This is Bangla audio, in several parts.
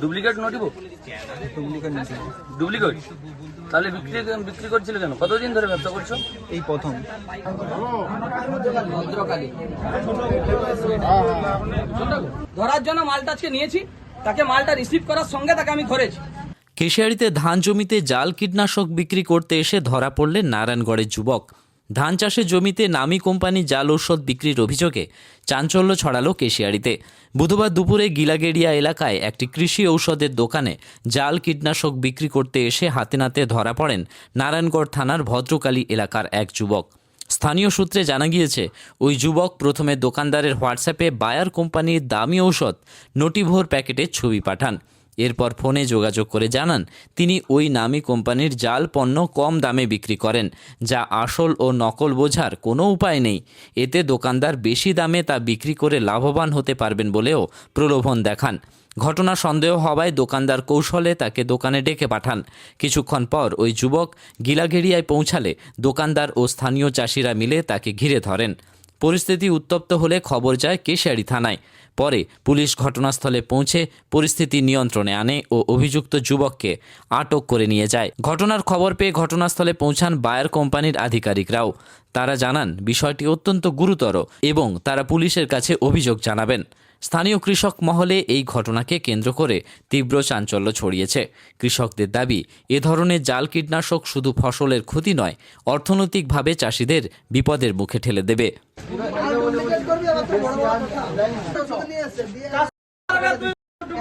ডুপ্লিকেট নোটিব ডুপ্লিকেট? নিয়েছে ডুপ্লিকেট তাহলে বিক্রি বিক্রি করছিল কেন? কতদিন ধরে ব্যবসা করছ? এই প্রথম। ধরার জন্য মালটা আজকে নিয়েছি তাকে মালটা রিসিভ করার সঙ্গে তাকে আমি ধরেছি। কেশিয়াড়িতে ধান জমিতে জাল কীটনাশক বিক্রি করতে এসে ধরা পড়লেন নারায়ণগড়ের যুবক। ধান চাষের জমিতে নামি কোম্পানি জাল ঔষধ বিক্রির অভিযোগে চাঞ্চল্য ছড়ালো কেশিয়াড়িতে বুধবার দুপুরে গিলাগেড়িয়া এলাকায় একটি কৃষি ঔষধের দোকানে জাল কীটনাশক বিক্রি করতে এসে হাতে নাতে ধরা পড়েন নারায়ণগড় থানার ভদ্রকালী এলাকার এক যুবক। স্থানীয় সূত্রে জানা গিয়েছে, ওই যুবক প্রথমে দোকানদারের হোয়াটসঅ্যাপে বায়ার কোম্পানির দামি ঔষধ নোটিভোর প্যাকেটের ছবি পাঠান। এরপর ফোনে যোগাযোগ করে জানান, তিনি ওই নামী কোম্পানির জাল পণ্য কম দামে বিক্রি করেন, যা আসল ও নকল বোঝার কোনো উপায় নেই। এতে দোকানদার বেশি দামে তা বিক্রি করে লাভবান হতে পারবেন বলেও প্রলোভন দেখান। ঘটনা সন্দেহ হওয়ায় দোকানদার কৌশলে তাকে দোকানে ডেকে পাঠান। কিছুক্ষণ পর ওই যুবক গিলাঘেরিয়ায় পৌঁছালে দোকানদার ও স্থানীয় চাষিরা মিলে তাকে ঘিরে ধরেন। পরিস্থিতি উত্তপ্ত হলে খবর যায় কেশিয়ারি থানায়। পরে পুলিশ ঘটনাস্থলে পৌঁছে পরিস্থিতি নিয়ন্ত্রণে আনে ও অভিযুক্ত যুবককে আটক করে নিয়ে যায়। ঘটনার খবর পেয়ে ঘটনাস্থলে পৌঁছান বায়ার কোম্পানির আধিকারিকরাও। তারা জানান, বিষয়টি অত্যন্ত গুরুতর এবং তারা পুলিশের কাছে অভিযোগ জানাবেন। স্থানীয় কৃষক মহলে এই ঘটনাকে কেন্দ্র করে তীব্র চাঞ্চল্য ছড়িয়েছে। কৃষকদের দাবি, এ ধরনের জাল কীটনাশক শুধু ফসলের ক্ষতি নয়, অর্থনৈতিকভাবে চাষিদের বিপদের মুখে ঠেলে দেবে।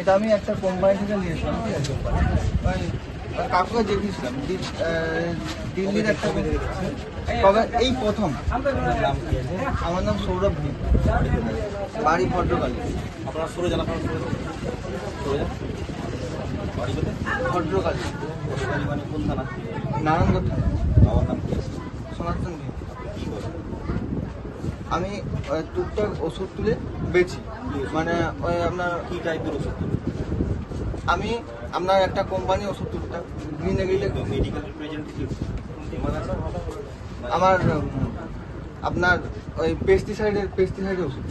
এটা আমি একটা কোম্পানি থেকে নিয়েছিলাম ঠিক আছে? কাকুকে দেখিয়েছিলাম দিল্লির একটা তবে এই প্রথম। আমার নাম সৌরভ ভি বাড়ি ভদ্রকালী। আপনার সরে জানা আপনার ভদ্রকালী। মানে কোন থানা? নারায়ণগড় থানা। বাবার নাম সনাতন ভি আমি টুকটাক ওষুধ তুলে বেচি। মানে ওই আপনার কি টাইপের ওষুধ? আমি আপনার একটা কোম্পানি ওষুধ তুলতাম গ্রিন এগ্রিলে আমার আপনার ওই পেস্টিসাইডের পেস্টিসাইডের ওষুধ।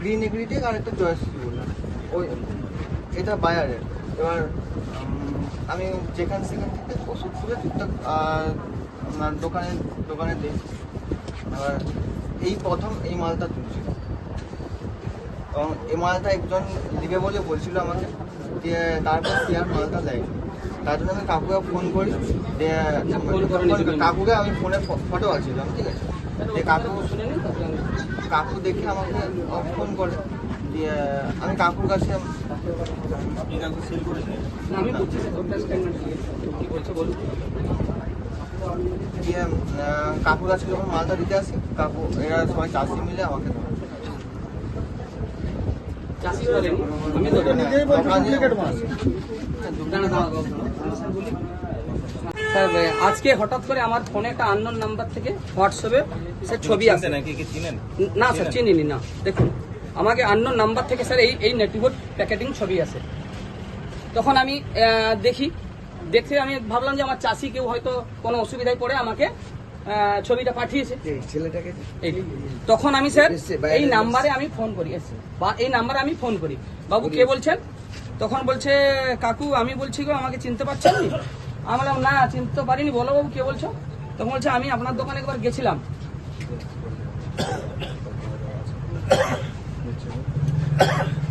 গ্রিন এগ্রিটেক আর একটা বললাম ওই এটা বায়ারের এবার আমি যেখান সেখান থেকে ওষুধ তুলে টুকটাক আপনার দোকানে দোকানে দিই। এবার এই প্রথম এই মালটা তুলছি এবং এই মালটা একজন দিবে বলে বলছিল আমাকে দিয়ে তারপর সে আর মালটা দেয় তার জন্য আমি কাকুকে ফোন করি। দিয়ে কাকুকে আমি ফোনে ফটো আছিলাম ঠিক আছে? যে কাকু কাকু দেখে আমাকে ফোন করে। দিয়ে আমি কাকুর কাছে আমি বলছে কাকুর কাছে যখন মালটা দিতে আসি কাকু এরা সবাই চাষি মিলে আমাকে। স্যার আজকে হঠাৎ করে আমার ফোনে একটা আননোন নাম্বার থেকে হোয়াটসঅ্যাপে স্যার ছবি আসে। নাকি? কি চিনেন? না স্যার চিনিনি? না। দেখুন আমাকে আননোন নাম্বার থেকে স্যার এই এই নেটিভোট প্যাকেটিং ছবি আসে। তখন আমি দেখি দেখে আমি ভাবলাম যে আমার চাষি কেউ হয়তো কোনো অসুবিধায় পড়ে আমাকে ছবিটা পাঠিয়েছে। ছেলেটাকে তখন আমি স্যার এই নাম্বারে আমি ফোন করি বা এই নাম্বারে আমি ফোন করি। বাবু কে বলছেন? তখন বলছে কাকু আমি বলছি গো আমাকে চিনতে পারছেন নি আমি বললাম না চিনতে পারিনি বলো বাবু কে বলছো? তখন বলছে আমি আপনার দোকানে একবার গেছিলাম।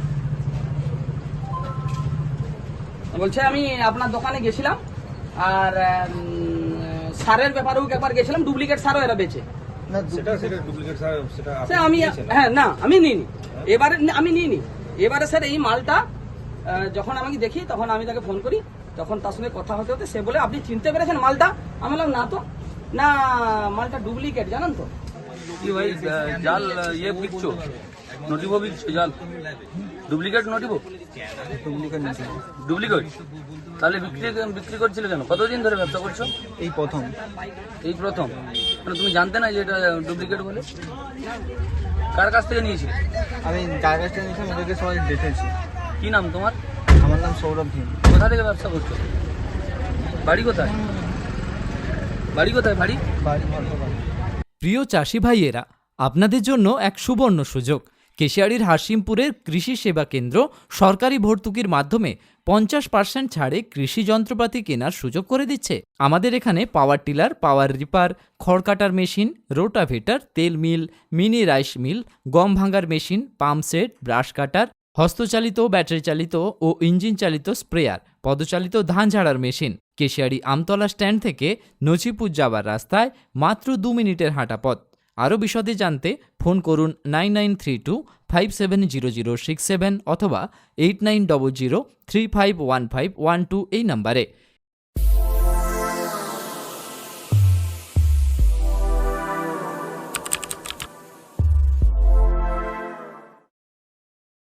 বলছে আমি আপনার দোকানে গেছিলাম আর সারের ব্যাপারেও একবার গেছিলাম ডুপ্লিকেট সারও এরা বেচে। আমি হ্যাঁ না আমি নিইনি। এবারে আমি নিইনি। এবারে স্যার এই মালটা যখন আমি দেখি তখন আমি তাকে ফোন করি। তখন তার সঙ্গে কথা হতে হতে সে বলে আপনি চিনতে পেরেছেন মালটা? আমি বললাম না তো। না মালটা ডুপ্লিকেট জানেন তো? কি ভাই জাল ইয়ে বিকছো নোটিভ বিকছো জাল। ডুপ্লিকেট নোট দিব ডুপ্লিকেট? ডুপ্লিকেট তাহলে বিক্রি বিক্রি করছিলে কেন? কতদিন ধরে ব্যবসা করছ? এই প্রথম। এই প্রথম? মানে তুমি জানতে না যে এটা ডুপ্লিকেট বলে? কার কাছ থেকে নিয়েছিলে? আমি যার কাছ থেকে নিয়েছিলাম ওদেরকে সবাই দেখেছি। কি নাম তোমার? আমার নাম সৌরভ ভীম। কোথা থেকে ব্যবসা করছ? বাড়ি কোথায়? বাড়ি কোথায় বাড়ি? বাড়ি প্রিয় চাষি ভাইয়েরা আপনাদের জন্য এক সুবর্ণ সুযোগ। কেশিয়াড়ির হাসিমপুরের কৃষি সেবা কেন্দ্র সরকারি ভর্তুকির মাধ্যমে পঞ্চাশ পার্সেন্ট ছাড়ে কৃষি যন্ত্রপাতি কেনার সুযোগ করে দিচ্ছে। আমাদের এখানে পাওয়ার টিলার, পাওয়ার রিপার খড় কাটার মেশিন, রোটাভেটার, তেল মিল, মিনি রাইস মিল, গম ভাঙার মেশিন পাম্পসেট ব্রাশ কাটার, হস্তচালিত ব্যাটারি চালিত ও ইঞ্জিন চালিত স্প্রেয়ার, পদচালিত ধান ঝাড়ার মেশিন কেশিয়াড়ি আমতলা স্ট্যান্ড থেকে নছিপুর যাওয়ার রাস্তায় মাত্র দু মিনিটের হাঁটা পথ আরও বিশদে জানতে ফোন করুন nine nine three two five seven zero zero six seven অথবা eight nine double zero three five one five one two এই নাম্বারে।